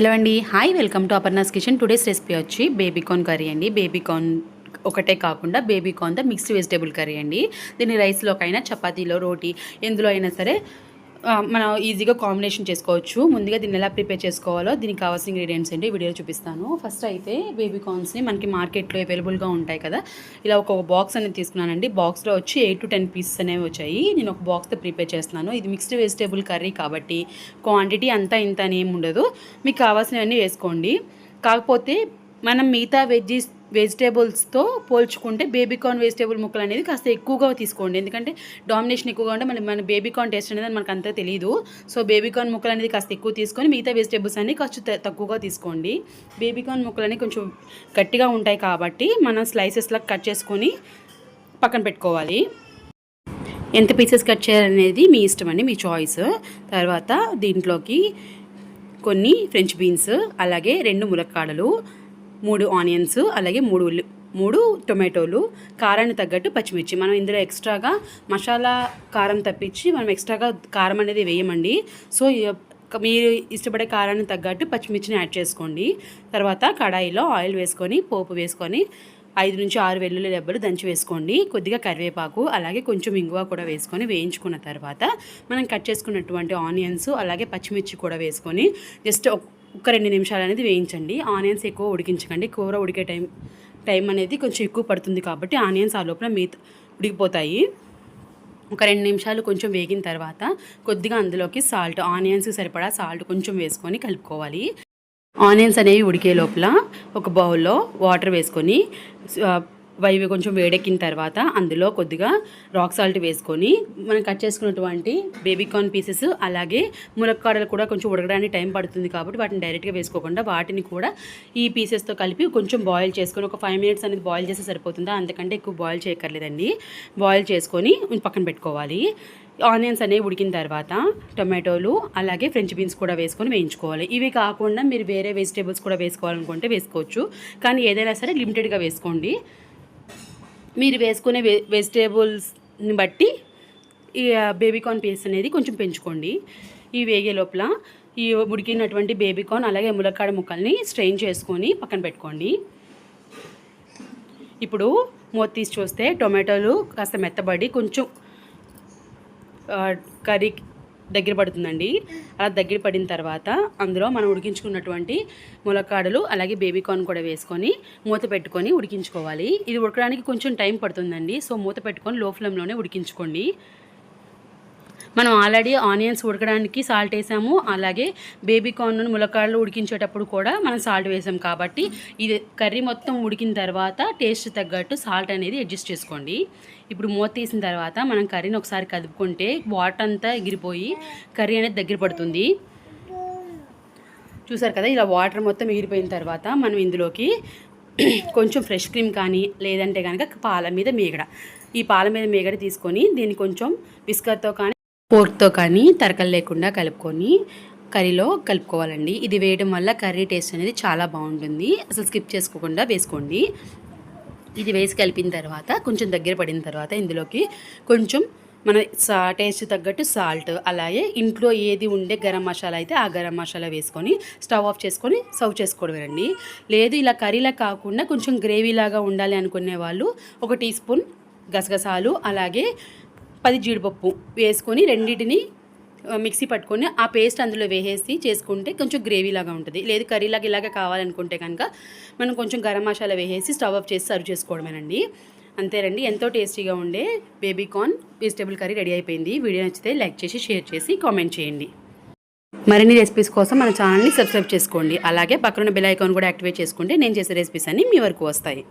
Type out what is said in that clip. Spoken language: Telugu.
హలో అండి. Hi welcome to Aparna's kitchen. Today's recipe వచ్చి బేబీకార్న్ కర్రీ అండి. బేబీకార్న్ ఒకటే కాకుండా బేబీకార్న్తో మిక్స్డ్ వెజిటేబుల్ కర్రీ అండి. దీన్ని రైస్లోకైనా చపాతీలో రోటీ ఎందులో అయినా సరే మనం ఈజీగా కాంబినేషన్ చేసుకోవచ్చు. ముందుగా దీన్ని ఎలా ప్రిపేర్ చేసుకోవాలో దీనికి కావాల్సిన ఇంగ్రీడియంట్స్ ఏంటి వీడియోలో చూపిస్తాను. ఫస్ట్ అయితే బేబీ కార్న్స్ని మనకి మార్కెట్లో అవైలబుల్గా ఉంటాయి కదా. ఇలా ఒక బాక్స్ అనేది తీసుకున్నానండి. బాక్స్లో వచ్చి ఎయిట్ టు టెన్ పీసెస్ అనేవి వచ్చాయి. నేను ఒక బాక్స్తో ప్రిపేర్ చేస్తున్నాను. ఇది మిక్స్డ్ వెజిటేబుల్ కర్రీ కాబట్టి క్వాంటిటీ అంతా ఇంత అని ఏమి ఉండదు. మీకు కావాల్సినవన్నీ వేసుకోండి. కాకపోతే మనం మిగతా వెజ్జీస్ వెజిటేబుల్స్తో పోల్చుకుంటే బేబీకార్న్ వెజిటేబుల్ ముక్కలు అనేది కాస్త ఎక్కువగా తీసుకోండి. ఎందుకంటే డామినేషన్ ఎక్కువగా ఉంటే మన మన బేబీకార్న్ టేస్ట్ అనేది మనకు అంతా తెలియదు సో బేబీకార్న్ ముక్కలు అనేది కాస్త ఎక్కువ తీసుకొని మిగతా వెజిటేబుల్స్ అన్ని కాస్త తక్కువగా తీసుకోండి. బేబీకార్న్ ముక్కలు అనేవి కొంచెం గట్టిగా ఉంటాయి కాబట్టి మనం స్లైసెస్లా కట్ చేసుకొని పక్కన పెట్టుకోవాలి. ఎంత పీసెస్ కట్ చేయాలనేది మీ ఇష్టం అండి మీ చాయిస్. తర్వాత దీంట్లోకి కొన్ని ఫ్రెంచ్ బీన్స్ అలాగే రెండు ములక్కాడలు మూడు ఆనియన్స్ అలాగే మూడు ఉల్లి మూడు టొమాటోలు కారాన్ని తగ్గట్టు పచ్చిమిర్చి. మనం ఇందులో ఎక్స్ట్రాగా మసాలా కారం తప్పించి మనం ఎక్స్ట్రాగా కారం అనేది వేయమండి. సో మీరు ఇష్టపడే కారాన్ని తగ్గట్టు పచ్చిమిర్చిని యాడ్ చేసుకోండి. తర్వాత కడాయిలో ఆయిల్ వేసుకొని పోపు వేసుకొని ఐదు నుంచి ఆరు వెల్లుల్లి రెబ్బలు దంచి వేసుకోండి. కొద్దిగా కరివేపాకు అలాగే కొంచెం ఇంగువ కూడా వేసుకొని వేయించుకున్న తర్వాత మనం కట్ చేసుకున్నటువంటి ఆనియన్స్ అలాగే పచ్చిమిర్చి కూడా వేసుకొని జస్ట్ ఒక రెండు నిమిషాలు అనేది వేయించండి. ఆనియన్స్ ఎక్కువ ఉడికించకండి. కూర ఉడికే టైం టైం అనేది కొంచెం ఎక్కువ పడుతుంది కాబట్టి ఆనియన్స్ ఆ లోపల మీ ఉడికిపోతాయి. ఒక రెండు నిమిషాలు కొంచెం వేగిన తర్వాత కొద్దిగా అందులోకి సాల్ట్ ఆనియన్స్ సరిపడా సాల్ట్ కొంచెం వేసుకొని కలుపుకోవాలి. ఆనియన్స్ అనేవి ఉడికే లోపల ఒక బౌల్లో వాటర్ వేసుకొని ఇవి కొంచెం వేడెక్కిన తర్వాత అందులో కొద్దిగా రాక్ సాల్ట్ వేసుకొని మనం కట్ చేసుకున్నటువంటి బేబీకార్న్ పీసెస్ అలాగే మునక్కాడలు కూడా కొంచెం ఉడకడానికి టైం పడుతుంది కాబట్టి వాటిని డైరెక్ట్గా వేసుకోకుండా వాటిని కూడా ఈ పీసెస్తో కలిపి కొంచెం బాయిల్ చేసుకొని ఒక ఫైవ్ మినిట్స్ అనేది బాయిల్ చేస్తే సరిపోతుందా? అంతకంటే ఎక్కువ బాయిల్ చేయక్కర్లేదండి. బాయిల్ చేసుకొని పక్కన పెట్టుకోవాలి. ఆనియన్స్ అనేవి ఉడికిన తర్వాత టొమాటోలు అలాగే ఫ్రెంచ్ బీన్స్ కూడా వేసుకొని వేయించుకోవాలి. ఇవి కాకుండా మీరు వేరే వెజిటేబుల్స్ కూడా వేసుకోవాలనుకుంటే వేసుకోవచ్చు. కానీ ఏదైనా సరే లిమిటెడ్గా వేసుకోండి. మీరు వేసుకునే వె వెజిటేబుల్స్ని బట్టి ఈ బేబీకార్న్ పేస్ట్ అనేది కొంచెం పెంచుకోండి. ఈ వేగే లోపల ఈ ఉడికినటువంటి బేబీకార్న్ అలాగే ములక్కాడ ముక్కల్ని స్ట్రెయిన్ చేసుకొని పక్కన పెట్టుకోండి. ఇప్పుడు మూత తీసి చూస్తే టొమాటోలు కాస్త మెత్తబడి కొంచెం కర్రీ దగ్గర పడుతుందండి. అలా దగ్గర పడిన తర్వాత అందులో మనం ఉడికించుకున్నటువంటి ములక్కాడలు అలాగే బేబీ కార్న్ కూడా వేసుకొని మూత పెట్టుకొని ఉడికించుకోవాలి. ఇది ఉడకడానికి కొంచెం టైం పడుతుందండి. సో మూత పెట్టుకొని లో ఫ్లేమ్లోనే ఉడికించుకోండి. మనం ఆల్రెడీ ఆనియన్స్ ఉడకడానికి సాల్ట్ వేసాము. అలాగే బేబీ కార్న్ ములక్కాడలు ఉడికించేటప్పుడు కూడా మనం సాల్ట్ వేసాం కాబట్టి ఇది కర్రీ మొత్తం ఉడికిన తర్వాత టేస్ట్ తగ్గట్టు సాల్ట్ అనేది అడ్జస్ట్ చేసుకోండి. ఇప్పుడు మూత తీసిన తర్వాత మనం కర్రీని ఒకసారి కదుపుకుంటే వాటర్ అంతా ఎగిరిపోయి కర్రీ అనేది దగ్గర పడుతుంది. చూసారు కదా ఇలా వాటర్ మొత్తం ఎగిరిపోయిన తర్వాత మనం ఇందులోకి కొంచెం ఫ్రెష్ క్రీమ్ కానీ లేదంటే కనుక పాల మీద మేగడ. ఈ పాల మీద మేగడ తీసుకొని దీన్ని కొంచెం బిస్కర్తో కానీ పోర్క్తో కానీ తరకలు లేకుండా కలుపుకొని కర్రీలో కలుపుకోవాలండి. ఇది వేయడం వల్ల కర్రీ టేస్ట్ అనేది చాలా బాగుంటుంది. అసలు స్కిప్ చేసుకోకుండా వేసుకోండి. ఇది వేసి కలిపిన తర్వాత కొంచెం దగ్గర పడిన తర్వాత ఇందులోకి కొంచెం మన సా టేస్ట్ తగ్గట్టు సాల్ట్ అలాగే ఇంట్లో ఏది ఉండే గరం మసాలా అయితే ఆ గరం మసాలా వేసుకొని స్టవ్ ఆఫ్ చేసుకొని సర్వ్ చేసుకోవడమేనండి. లేదు ఇలా కర్రీలా కాకుండా కొంచెం గ్రేవీలాగా ఉండాలి అనుకునే వాళ్ళు ఒక టీ స్పూన్ గసగసాలు అలాగే పది జీడిపప్పు వేసుకొని రెండింటిని మిక్సీ పట్టుకొని ఆ పేస్ట్ అందులో వేసేసి చేసుకుంటే కొంచెం గ్రేవీ లాగా ఉంటుంది. లేదు కర్రీలాగా ఇలాగే కావాలనుకుంటే కనుక మనం కొంచెం గరం మసాలా వేసేసి స్టవ్ ఆఫ్ చేసి సర్వ్ చేసుకోవడమేనండి. అంతేనండి ఎంతో టేస్టీగా ఉండే baby corn vegetable curry ready అయిపోయింది. వీడియో నచ్చితే లైక్ చేసి షేర్ చేసి కామెంట్ చేయండి. మరిన్ని రెసిపీస్ కోసం మన ఛానల్ని సబ్స్క్రైబ్ చేసుకోండి. అలాగే పక్కన బెల్ ఐకాన్ కూడా యాక్టివేట్ చేసుకుంటే నేను చేసే రెసిపీస్ అన్నీ మీ వరకు వస్తాయి.